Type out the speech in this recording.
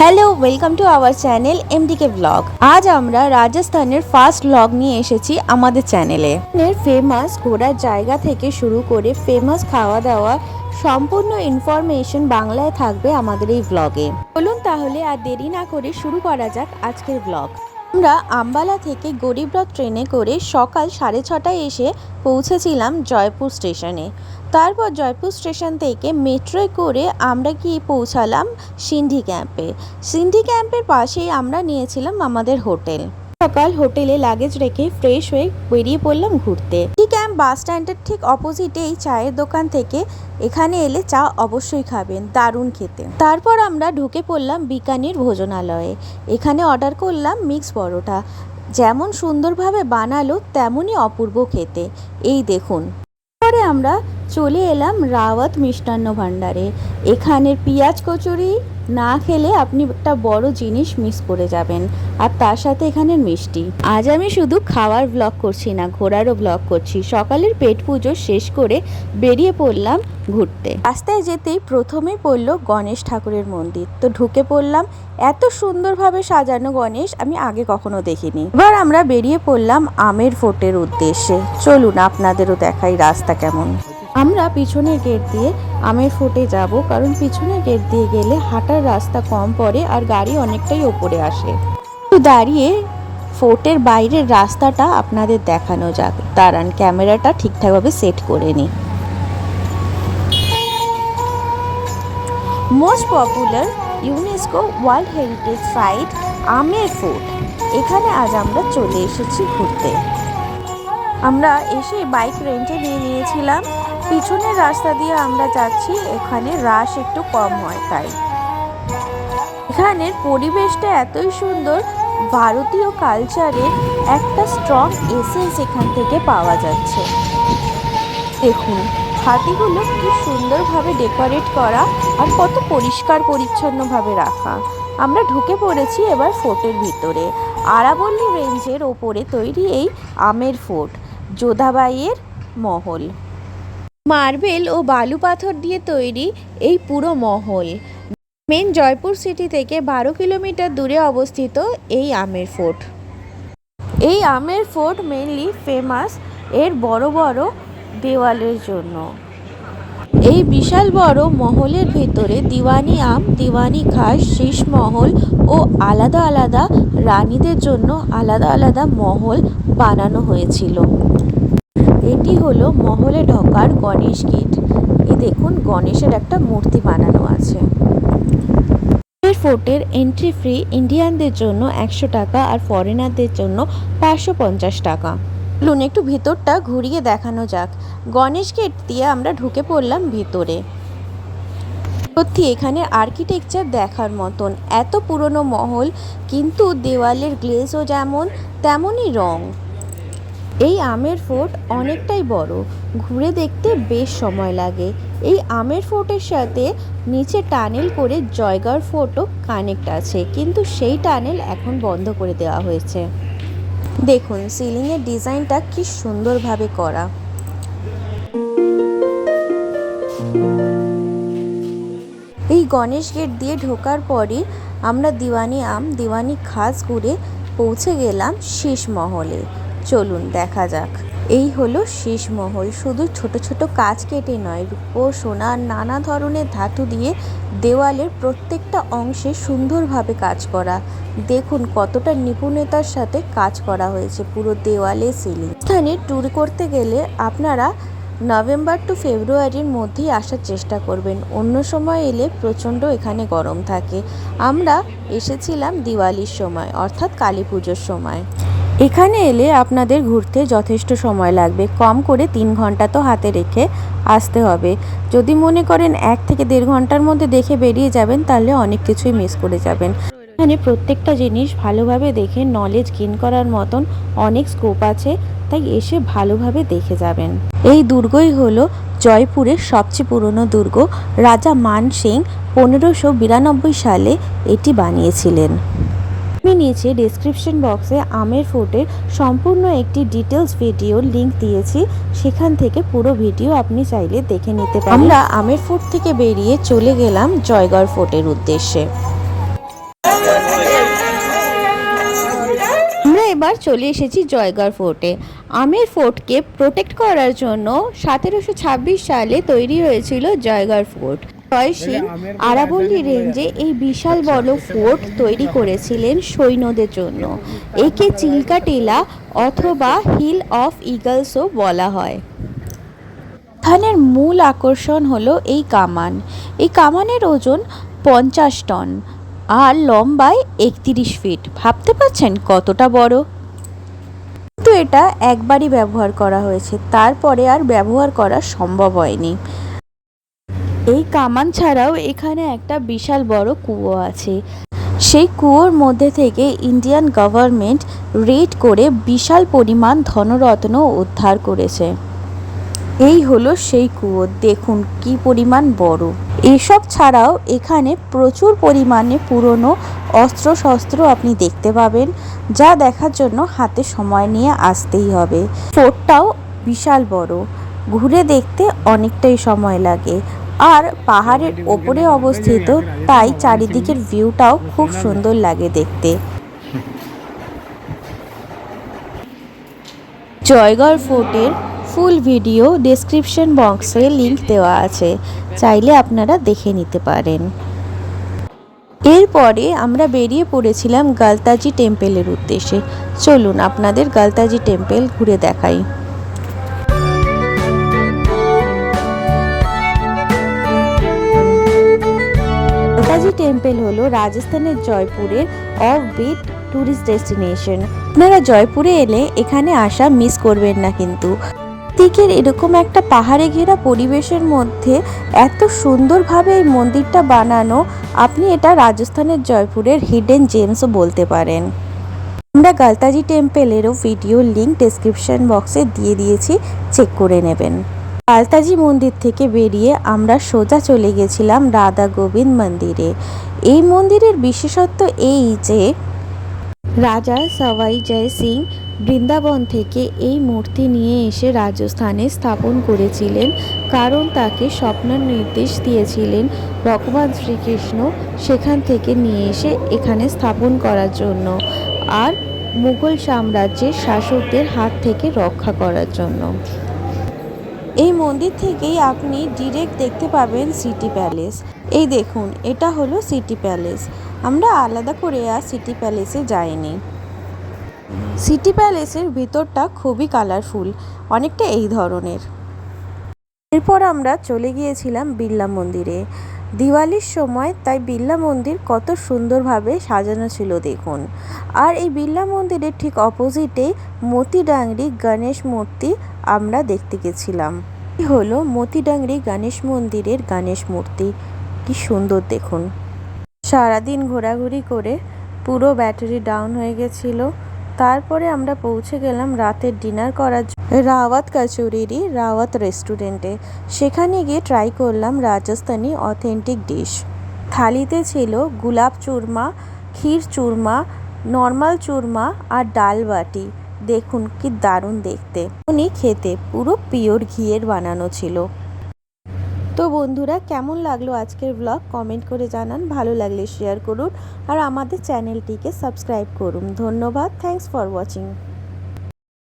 Hello welcome to our channel MDK blog আজ আমরা রাজস্থানের ফার্স্ট ব্লগ নিয়ে এসেছি আমাদের চ্যানেলে ফেমাস ঘোরার জায়গা থেকে শুরু করে ফেমাস খাওয়া দাওয়া সম্পূর্ণ ইনফরমেশন বাংলায় থাকবে আমাদের এই ব্লগে বলুন তাহলে আর দেরি না করে শুরু করা যাক আজকের ব্লগ আমরা আম্বালা থেকে গরিবরথ ট্রেনে করে সকাল সাড়ে ছটায় এসে পৌঁছেছিলাম জয়পুর স্টেশনে। তারপর জয়পুর স্টেশন থেকে মেট্রোয় করে আমরা গিয়ে পৌঁছালাম সিন্ধি ক্যাম্পে। সিন্ধি ক্যাম্পের পাশেই আমরা নিয়েছিলাম আমাদের হোটেল। সকাল হোটেলে লাগেজ রেখে ফ্রেশ হয়ে বেরিয়ে পড়লাম ঘুরতে। বাস স্ট্যান্ডের ঠিক অপোজিটে এই চায়ের দোকান থেকে এখানে এলে চা অবশ্যই খাবেন, দারুণ খেতে। তারপর আমরা ঢুকে পড়লাম বিকানির ভোজনালয়ে। এখানে অর্ডার করলাম মিক্স পরোটা। যেমন সুন্দরভাবে বানালো, তেমনই অপূর্ব খেতে। এই দেখুন। পরে আমরা চলে এলাম রাওয়াত মিষ্টান্ন ভাণ্ডারে। এখানের পেঁয়াজ কচুরি না খেলে আপনি একটা বড় জিনিস মিস করে যাবেন, আর তার সাথে এখানের মিষ্টি। আজ আমি শুধু খাওয়ার ব্লগ করছি না, ঘোরারও ব্লগ করছি। সকালের পেট পুজো শেষ করে বেরিয়ে পড়লাম ঘুরতে। রাস্তায় যেতেই প্রথমেই পড়ল গণেশ ঠাকুরের মন্দির। তো ঢুকে পড়লাম, এত সুন্দরভাবে সাজানো গণেশ আমি আগে কখনো দেখিনি। এবার আমরা বেরিয়ে পড়লাম আমের ফোর্টের উদ্দেশ্যে। চলুন আপনাদেরও দেখাই রাস্তা কেমন। আমরা পিছনের গেট দিয়ে আমের ফোর্টে যাব, কারণ পিছনের গেট দিয়ে গেলে হাঁটার রাস্তা কম পড়ে আর গাড়ি অনেকটাই ওপরে আসে। একটু দাঁড়িয়ে ফোর্টের বাইরের রাস্তাটা আপনাদের দেখানো যাক। দাঁড়ান, ক্যামেরাটা ঠিকঠাকভাবে সেট করে নিই most popular UNESCO world heritage site Amer fort. এখানে আজ আমরা চলে এসেছি ঘুরতে। আমরা এসে বাইক রেন্টে নিয়ে নিয়েছিলাম। পিছনের রাস্তা দিয়ে আমরা যাচ্ছি, এখানে রাশ একটু কম হয় তাই। এখানের পরিবেশটা এতই সুন্দর, ভারতীয় কালচারের একটা স্ট্রং এসেন্স এখান থেকে পাওয়া যাচ্ছে। দেখুন, হাতিগুলো কি সুন্দরভাবে ডেকোরেট করা আর কত পরিষ্কার পরিচ্ছন্নভাবে রাখা। আমরা ঢুকে পড়েছি এবার ফোর্টের ভিতরে। আরাবল্লী রেঞ্জের ওপরে তৈরি এই আমের ফোর্ট যোধাবাইয়ের মহল। মার্বেল ও বালু পাথর দিয়ে তৈরি এই পুরো মহল। মেন জয়পুর সিটি থেকে বারো কিলোমিটার দূরে অবস্থিত এই আমের ফোর্ট। এই আমের ফোর্ট মেনলি ফেমাস এর বড় বড় দেওয়ালের জন্য। এই বিশাল বড় মহলের ভেতরে দিওয়ানি আম, দিওয়ানি খাস শীষ মহল ও আলাদা আলাদা রানীদের জন্য আলাদা আলাদা মহল বানানো হয়েছিল। এটি হলো মহলে ঢোকার গণেশ গেট। এই দেখুন, গণেশের একটা মূর্তি বানানো আছে। ফোর্টের এন্ট্রি ফ্রি ইন্ডিয়ানদের জন্য একশো টাকা আর ফরেনারদের জন্য পাঁচশো পঞ্চাশ টাকা। চলুন একটু ভিতরটা ঘুরিয়ে দেখানো যাক। গণেশ গেট দিয়ে আমরা ঢুকে পড়লাম ভিতরে। সত্যি, এখানে আর্কিটেকচার দেখার মতন। এত পুরনো মহল, কিন্তু দেওয়ালের গ্লেজও যেমন, তেমনই রং। এই আমের ফোর্ট অনেকটাই বড়, ঘুরে দেখতে বেশ সময় লাগে। এই আমের ফোর্টের সাথে নিচে টানেল করে জয়গড় ফোর্টও কানেক্ট আছে, কিন্তু সেই টানেল এখন বন্ধ করে দেওয়া হয়েছে। দেখুন, সিলিংয়ের ডিজাইনটা কি সুন্দরভাবে করা। এই গণেশ গেট দিয়ে ঢোকার পরই আমরা দিওয়ানি আম, দিওয়ানি খাস ঘুরে পৌঁছে গেলাম শেষ মহলে। চলুন দেখা যাক। এই হলো শীষ মহল শুধু ছোট ছোট কাজ কেটে নয়, রূপো সোনা নানা ধরনের ধাতু দিয়ে দেওয়ালের প্রত্যেকটা অংশে সুন্দরভাবে কাজ করা। দেখুন কতটা নিপুণতার সাথে কাজ করা হয়েছে পুরো দেওয়ালে সিলিং। স্থানে ট্যুর করতে গেলে আপনারা নভেম্বর টু ফেব্রুয়ারির মধ্যেই আসার চেষ্টা করবেন। অন্য সময় এলে প্রচণ্ড এখানে গরম থাকে। আমরা এসেছিলাম দিওয়ালির সময়, অর্থাৎ কালী পুজোর সময়। এখানে এলে আপনাদের ঘুরতে যথেষ্ট সময় লাগবে। কম করে তিন ঘণ্টা তো হাতে রেখে আসতে হবে। যদি মনে করেন এক থেকে দেড় ঘণ্টার মধ্যে দেখে বেরিয়ে যাবেন, তাহলে অনেক কিছুই মিস করে যাবেন। এখানে প্রত্যেকটা জিনিস ভালোভাবে দেখে নলেজ গেইন করার মতন অনেক স্কোপ আছে, তাই এসে ভালোভাবে দেখে যাবেন। এই দুর্গই হলো জয়পুরের সবচেয়ে পুরনো দুর্গ। রাজা মান সিং পনেরোশো বিরানব্বই সালে এটি বানিয়েছিলেন। আমি নিচে ডিসক্রিপশন বক্সে আমের ফোর্টের সম্পূর্ণ একটি ডিটেলস ভিডিও লিংক দিয়েছি। সেখান থেকে পুরো ভিডিও আপনি চাইলে দেখে নিতে পারেন। আমরা আমের ফোর্ট থেকে বেরিয়ে চলে গেলাম জয়গড় ফোর্টের উদ্দেশ্যে। এবার চলে এসেছি জয়গড় ফোর্টে। আমের ফোর্টকে প্রোটেক্ট করার জন্য সতেরোশো ছাব্বিশ সালে তৈরি হয়েছিল জয়গড় ফোর্ট। জয় সিং আরাবল্লী রেঞ্জে এই বিশাল বড় ফোর্ট তৈরি করেছিলেন সৈন্যদের জন্য। একে চিল্কা টিলা অথবা হিল অফ ইগলসও বলা হয়। স্থানের মূল আকর্ষণ হলো এই কামান। এই কামানের ওজন পঞ্চাশ টন আর লম্বায় একত্রিশ ফিট। ভাবতে পারছেন কতটা বড়? কিন্তু এটা একবারই ব্যবহার করা হয়েছে। তারপরে আর ব্যবহার করা সম্ভব হয়নি। এই কামান ছাড়াও এখানে একটা বিশাল বড় কুয়ো আছে। সেই কুয়োর মধ্যে থেকে ইন্ডিয়ান গভর্নমেন্ট রেড করে বিশাল পরিমাণ ধনরত্ন উদ্ধার করেছে। এই হলো সেই কুয়ো, দেখুন কি পরিমাণ বড়। এসব ছাড়াও এখানে প্রচুর পরিমাণে পুরনো অস্ত্র শস্ত্র আপনি দেখতে পাবেন, যা দেখার জন্য হাতে সময় নিয়ে আসতেই হবে। ফোর্টটাও বিশাল বড়, ঘুরে দেখতে অনেকটাই সময় লাগে। আর পাহাড়ের ওপরে অবস্থিত, তাই চারিদিকের ভিউটাও খুব সুন্দর লাগে দেখতে। জয়গড় ফোর্টের ফুল ভিডিও ডেসক্রিপশন বক্সে লিংক দেওয়া আছে, চাইলে আপনারা দেখে নিতে পারেন। এরপরে আমরা বেরিয়ে পড়েছিলাম গালতাজি টেম্পেলের উদ্দেশ্যে। চলুন আপনাদের গালতাজি টেম্পেল ঘুরে দেখাই। গালতাজি টেম্পেল হলো রাজস্থানের জয়পুরের অফ বিট ট্যুরিস্ট ডেস্টিনেশন আপনারা জয়পুরে এলে এখানে আসা মিস করবেন না কিন্তু। দিকের এরকম একটা পাহাড়ে ঘেরা পরিবেশের মধ্যে এত সুন্দরভাবে এই মন্দিরটা বানানো, আপনি এটা রাজস্থানের জয়পুরের হিডেন জেমসও বলতে পারেন। আমরা গালতাজি টেম্পেলেরও ভিডিও লিঙ্ক ডেসক্রিপশন বক্সে দিয়ে দিয়েছি চেক করে নেবেন। গালতাজি মন্দির থেকে বেরিয়ে আমরা সোজা চলে গেছিলাম রাধা গোবিন্দ মন্দিরে। এই মন্দিরের বিশেষত্ব এই যে, রাজা সওয়াই জয় সিং বৃন্দাবন থেকে এই মূর্তি নিয়ে এসে রাজস্থানে স্থাপন করেছিলেন, কারণ তাকে স্বপ্নের নির্দেশ দিয়েছিলেন ভগবান শ্রীকৃষ্ণ সেখান থেকে নিয়ে এসে এখানে স্থাপন করার জন্য, আর মুঘল সাম্রাজ্যের শাসকদের হাত থেকে রক্ষা করার জন্য। এই মন্দির থেকেই আপনি ডিরেক্ট দেখতে পাবেন সিটি প্যালেস এই দেখুন, এটা হলো সিটি প্যালেস আমরা আলাদা করে আর সিটি প্যালেসে যাইনি। সিটি প্যালেসের ভিতরটা খুবই কালারফুল অনেকটা এই ধরনের। এরপর আমরা চলে গিয়েছিলাম বিড়লা মন্দিরে। দিওয়ালির সময় তাই বিড়লা মন্দির কত সুন্দরভাবে সাজানো ছিল দেখুন। আর এই বিড়লা মন্দিরের ঠিক অপোজিটে মতিডাংরি গণেশ মূর্তি আমরা দেখতে গেছিলাম। হলো মতিডাংরি গণেশ মন্দিরের গণেশ মূর্তি। কি সুন্দর দেখুন। সারাদিন ঘোরাঘুরি করে পুরো ব্যাটারি ডাউন হয়ে গেছিল। তারপরে আমরা পৌঁছে গেলাম রাতের ডিনার করার জন্য রাওয়াত কচুরিরই রাওয়াত রেস্টুরেন্টে। সেখানে গিয়ে ট্রাই করলাম রাজস্থানি অথেন্টিক ডিশ থালিতে ছিল গুলাব চুরমা, ক্ষীর চুরমা নর্মাল চুরমা আর ডাল বাটি। দেখুন কি দারুণ দেখতে। উনি খেতে পুরো পিওর ঘিয়ের বানানো ছিল। বন্ধুরা, কেমন লাগল আজকের ব্লগ কমেন্ট করে জানান, ভালো লাগলে শেয়ার করুন আর আমাদের চ্যানেলটিকে সাবস্ক্রাইব করুন। ধন্যবাদ থ্যাংকস ফর ওয়াচিং